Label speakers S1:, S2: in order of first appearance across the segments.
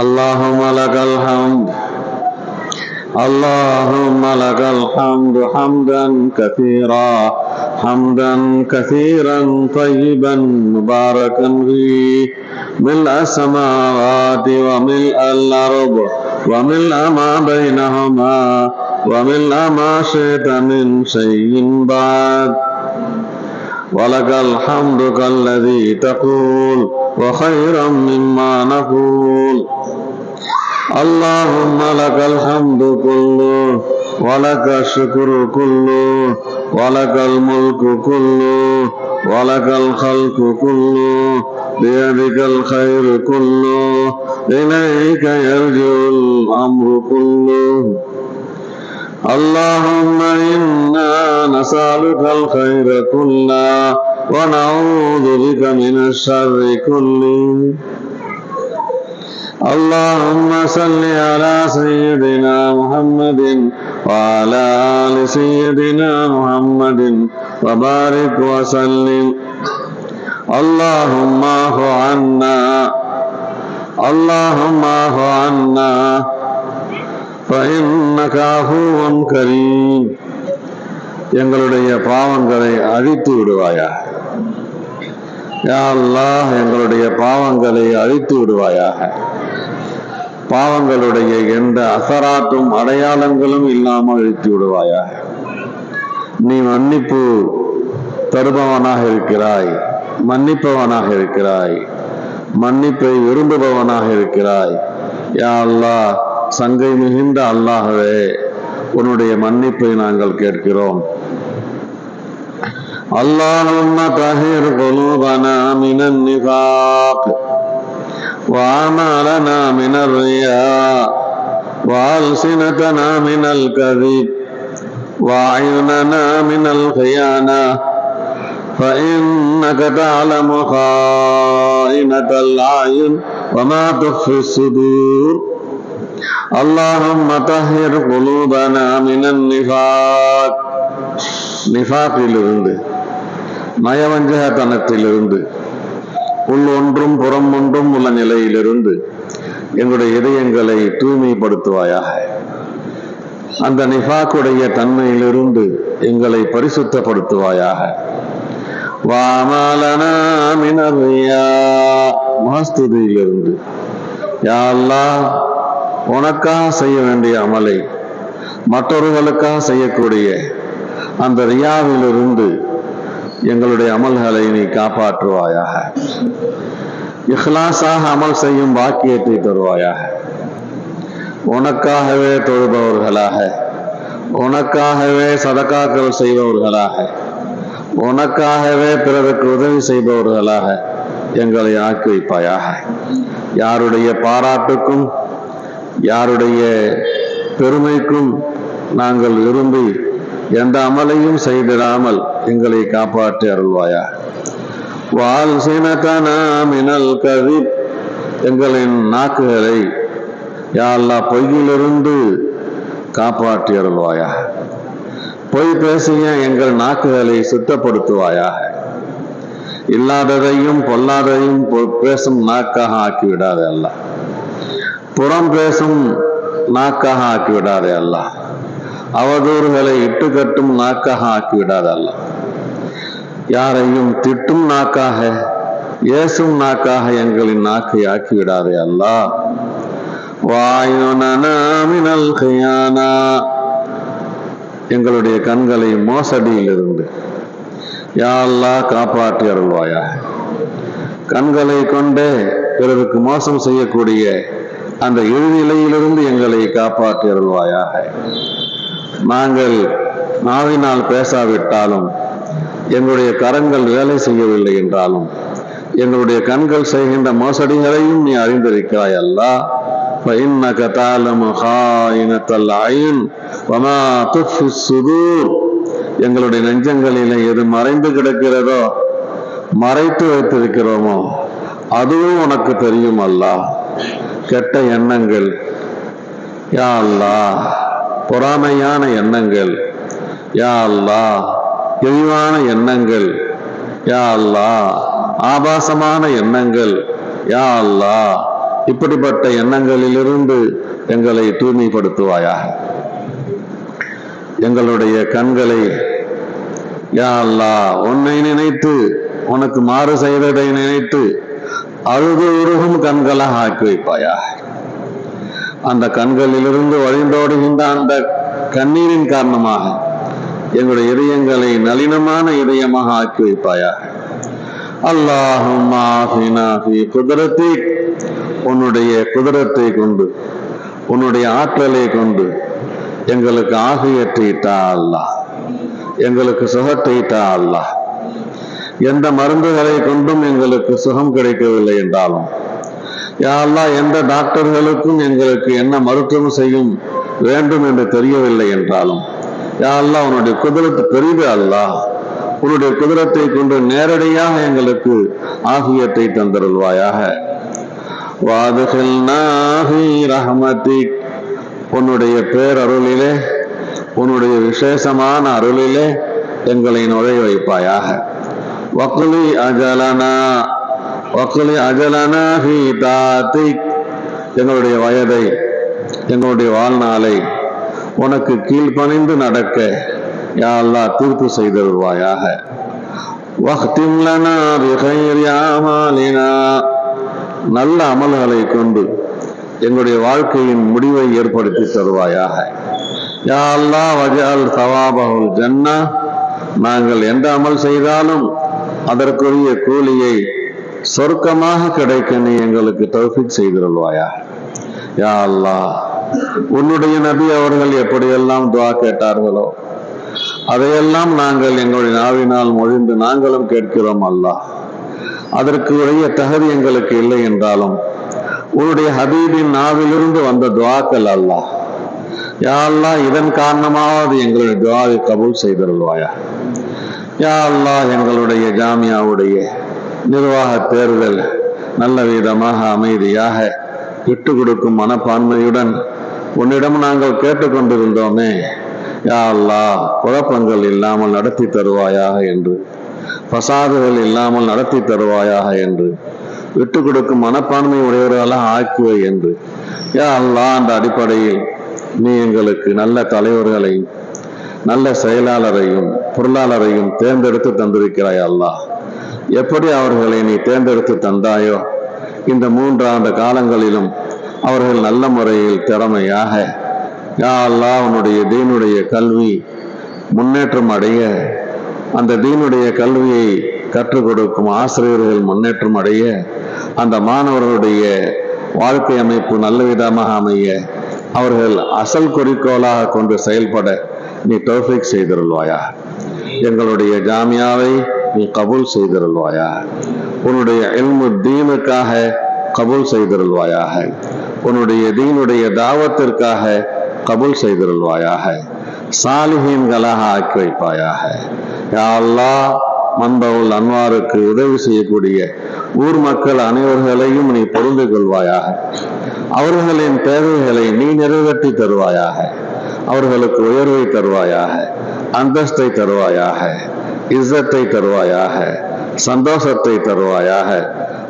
S1: اللهم لك الحمد. اللهم لك الحمد حمدا كثيرا. حمدا كثيرا طيبا مباركا فيه. ملء السماوات وملء الأرض وملء ما بينهما وملء ما شئت من شيء بعد. ولك الحمد كالذي تقول وخيرا مما نقول. اللهم لك الحمد كله ولك الشكر كله ولك الملك كله ولك الخلق كله بيدك الخير كله إليك يرجع الأمر كله اللهم إنا نسألك الخير كله ونعوذ بك من الشر كله اللهم صل على سيدنا محمد وعلى آل سيدنا محمد وبارك وسلم اللهم اعف عنا اللهم اعف عنا فإنك عفو كريم எங்களுடைய பாவங்களை அழித்து விடுவாயா யா அல்லாஹ் எங்களுடைய பாவங்களை அழித்து விடுவாயாக பாவங்களுடைய எந்த அசராட்டும் அடையாளங்களும் இல்லாமல் இழுத்து விடுவாயா நீ மன்னிப்பு தருபவனாக இருக்கிறாய் மன்னிப்பவனாக இருக்கிறாய் மன்னிப்பை விரும்புபவனாக இருக்கிறாய். யா அல்லாஹ் சங்கை மிகுந்த அல்லாகவே உன்னுடைய மன்னிப்பை நாங்கள் கேட்கிறோம். அல்லாஹ் தஹிர் குலூபனா மினன் நிஃபாக். وأعمالنا من الرياء وألسنتنا من الكذب وأعيننا من الخيانة فإنك تعلم خائنة الأعين وما تخفي الصدور اللهم طهر قلوبنا من النفاق நிஃபாக்கிலிருந்து நயவஞ்சகத்தனத்திலிருந்து உள் ஒன்றும் புறம் ஒன்றும் உள்ள நிலையிலிருந்து எங்களுடைய இதயங்களை தூய்மைப்படுத்துவாயாக. அந்த நிஃபாக்குடைய தன்மையிலிருந்து எங்களை பரிசுத்தப்படுத்துவாயாக. மகஸ்துதியிலிருந்து யாரெல்லாம் உனக்காக செய்ய வேண்டிய அமலை மற்றொருவர்களுக்காக செய்யக்கூடிய அந்த ரியாவிலிருந்து எங்களுடைய அமல்களை நீ காப்பாற்றுவாயாக. இஹ்லாஸாக அமல் செய்யும் பாக்கியத்தை தருவாயாக. உனக்காகவே தொழுபவர்களாக. உனக்காகவே சதக்காக்கள் செய்பவர்களாக. உனக்காகவே பிறருக்கு உதவி செய்பவர்களாக எங்களை ஆக்கி வைப்பாயாக. யாருடைய பாராட்டுக்கும் யாருடைய பெருமைக்கும் நாங்கள் விரும்பி எந்த அமலையும் செய்திடாமல் எங்களை காப்பாற்றி அருள்வாயா வால் மினல் கவி எங்களின் நாக்குகளை யாழ்லா பொய்யிலிருந்து காப்பாற்றி அருள்வாயா பொய் பேசிய எங்கள் நாக்குகளை சுத்தப்படுத்துவாயா இல்லாததையும் பொல்லாததையும் பேசும் நாக்காக ஆக்கி விடாதே அல்ல புறம் பேசும் நாக்காக ஆக்கி விடாதே அவதூறுகளை இட்டு கட்டும் நாக்காக ஆக்கி விடாதல்ல யாரையும் திட்டும் நாக்காக ஏசும் நாக்காக எங்களின் நாக்கை ஆக்கி விடாதே அல்லா வாயுனமினல் கையானா எங்களுடைய கண்களை மோசடியில் இருந்து யாழ்லா காப்பாற்றி அருள்வாயாக. கண்களை கொண்டே பிறருக்கு மோசம் செய்யக்கூடிய அந்த இழிநிலையிலிருந்து எங்களை காப்பாற்றி அருள்வாயாக. நாங்கள் நாவினால் பேசாவிட்டாலும் எங்களுடைய கரங்கள் வேலை செய்யவில்லை என்றாலும் எங்களுடைய கண்கள் செய்கின்ற மோசடிகளையும் நீ அறிந்திருக்கிறாய் அல்லா فإنك تعلم خائنة العين وما تخفي الصدور எங்களுடைய நெஞ்சங்களிலே எது மறைந்து கிடக்கிறதோ மறைத்து வைத்திருக்கிறோமோ அதுவும் உனக்கு தெரியும் அல்லா கெட்ட எண்ணங்கள் யா அல்லா பொறாமையான எண்ணங்கள். யா அல்லா இழிவான எண்ணங்கள். யா அல்லா ஆபாசமான எண்ணங்கள். யா அல்லா இப்படிப்பட்ட எண்ணங்களிலிருந்து எங்களை தூய்மைப்படுத்துவாயாக. எங்களுடைய கண்களை யா அல்லா உன்னை நினைத்து உனக்கு மாறு செய்ததை நினைத்து அழுது உருகும் கண்களாக ஆக்கி வைப்பாயாக. அந்த கண்களிலிருந்து வழிந்தோடுகின்ற அந்த கண்ணீரின் காரணமாக எங்களுடைய இதயங்களை நளினமான இதயமாக ஆக்கி வைப்பாயா அல்லாஹும் குதிரத்தை உன்னுடைய குதிரத்தை கொண்டு உன்னுடைய ஆற்றலை கொண்டு எங்களுக்கு ஆகியத்தை அல்லாஹ். எங்களுக்கு சுகத்தைட்டா அல்லாஹ். எந்த மருந்துகளை கொண்டும் எங்களுக்கு சுகம் கிடைக்கவில்லை என்றாலும் யாரெல்லாம் எந்த டாக்டர்களுக்கும் எங்களுக்கு என்ன மருத்துவம் செய்யும் வேண்டும் என்று தெரியவில்லை என்றாலும் யாரெல்லாம் உன்னுடைய குதிரத்து பெரிது அல்லா. உன்னுடைய குதிரத்தை கொண்டு நேரடியாக எங்களுக்கு ஆகியத்தை தந்திருவாயாக ரஹமதிக் உன்னுடைய பேரருளிலே உன்னுடைய விசேஷமான அருளிலே எங்களை நுழைய வைப்பாயாக வக்குலி அஜலனா வக்குலி அஜலனா ஹி எங்களுடைய வயதை எங்களுடைய வாழ்நாளை உனக்கு கீழ்ப்பணிந்து நடக்க யா தீர்ப்பு செய்தருவாயாக. நல்ல அமல்களை கொண்டு எங்களுடைய வாழ்க்கையின் முடிவை ஏற்படுத்தி தருவாயாக. யாழ்லா வஜால் சவாபகுல் ஜன்னா நாங்கள் எந்த அமல் செய்தாலும் அதற்குரிய கூலியை சொர்க்கமாக கிடைக்க நீ எங்களுக்கு தௌஃபிக் செய்திருள்வாயா? யா அல்லாஹ் உன்னுடைய நபி அவர்கள் எப்படியெல்லாம் துவா கேட்டார்களோ அதையெல்லாம் நாங்கள் எங்களுடைய நாவினால் மொழிந்து நாங்களும் கேட்கிறோம் அல்லாஹ் அதற்கு உரிய தகுதி எங்களுக்கு இல்லை என்றாலும் உன்னுடைய ஹபீபின் நாவிலிருந்து வந்த துவாக்கள் அல்லாஹ் யா அல்லாஹ் இதன் காரணமாவது எங்களுடைய துவாவை கபூல் செய்திருவாயா யா அல்லா எங்களுடைய ஜாமியாவுடைய நிர்வாக தேர்தல் நல்ல விதமாக அமைதியாக விட்டு கொடுக்கும் மனப்பான்மையுடன் உன்னிடம் நாங்கள் கேட்டுக்கொண்டிருந்தோமே யா அல்லா குழப்பங்கள் இல்லாமல் நடத்தி தருவாயாக என்று. பசாதுகள் இல்லாமல் நடத்தி தருவாயாக என்று. விட்டு கொடுக்கும் மனப்பான்மை உடையவர்களாக ஆக்குவை என்று. யா அல்லா அந்த அடிப்படையில் நீ எங்களுக்கு நல்ல தலைவர்களையும் நல்ல செயலாளரையும் பொருளாளரையும் தேர்ந்தெடுத்து தந்திருக்கிறாய் அல்லாஹ். எப்படி அவர்களை நீ தேர்ந்தெடுத்து தந்தாயோ இந்த மூன்று ஆண்டு காலங்களிலும் அவர்கள் நல்ல முறையில் திறமையாக யா அவனுடைய உன்னுடைய தீனுடைய கல்வி முன்னேற்றம் அடைய அந்த தீனுடைய கல்வியை கற்றுக் கொடுக்கும் ஆசிரியர்கள் முன்னேற்றம் அடைய அந்த மாணவர்களுடைய வாழ்க்கை அமைப்பு நல்ல விதமாக அமைய அவர்கள் அசல் குறிக்கோளாக கொண்டு செயல்பட நீ தௌஃபிக் செய்திருள்வாயா எங்களுடைய ஜாமியாவை நீ கபூல் செய்திருள்வாயா? உன்னுடைய எல்மு தீனுக்காக கபூல் செய்திருவாயாக உன்னுடைய தீனுடைய தாவத்திற்காக கபூல் செய்திருவாயாக சாலிஹீன்களாக ஆக்கி வைப்பாயாக. யாழ்லா மன்பவுல் அன்வாருக்கு உதவி செய்யக்கூடிய ஊர் மக்கள் அனைவர்களையும் நீ பொருந்து கொள்வாயாக. அவர்களின் தேவைகளை நீ நிறைவேற்றி தருவாயாக. அவர்களுக்கு உயர்வை தருவாயாக அந்தஸ்தை தருவாயாக. இஸ்ஸத்தை தருவாயாக சந்தோஷத்தை தருவாயாக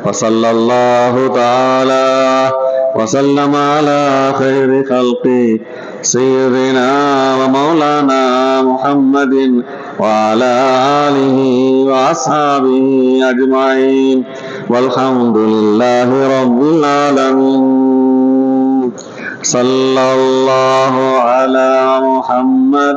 S1: வசல்லல்லாஹு தாலா وسلم على خير خلق سيدنا ومولانا محمد وعلى آله وأصحابه أجمعين والحمد لله رب العالمين صلى الله على محمد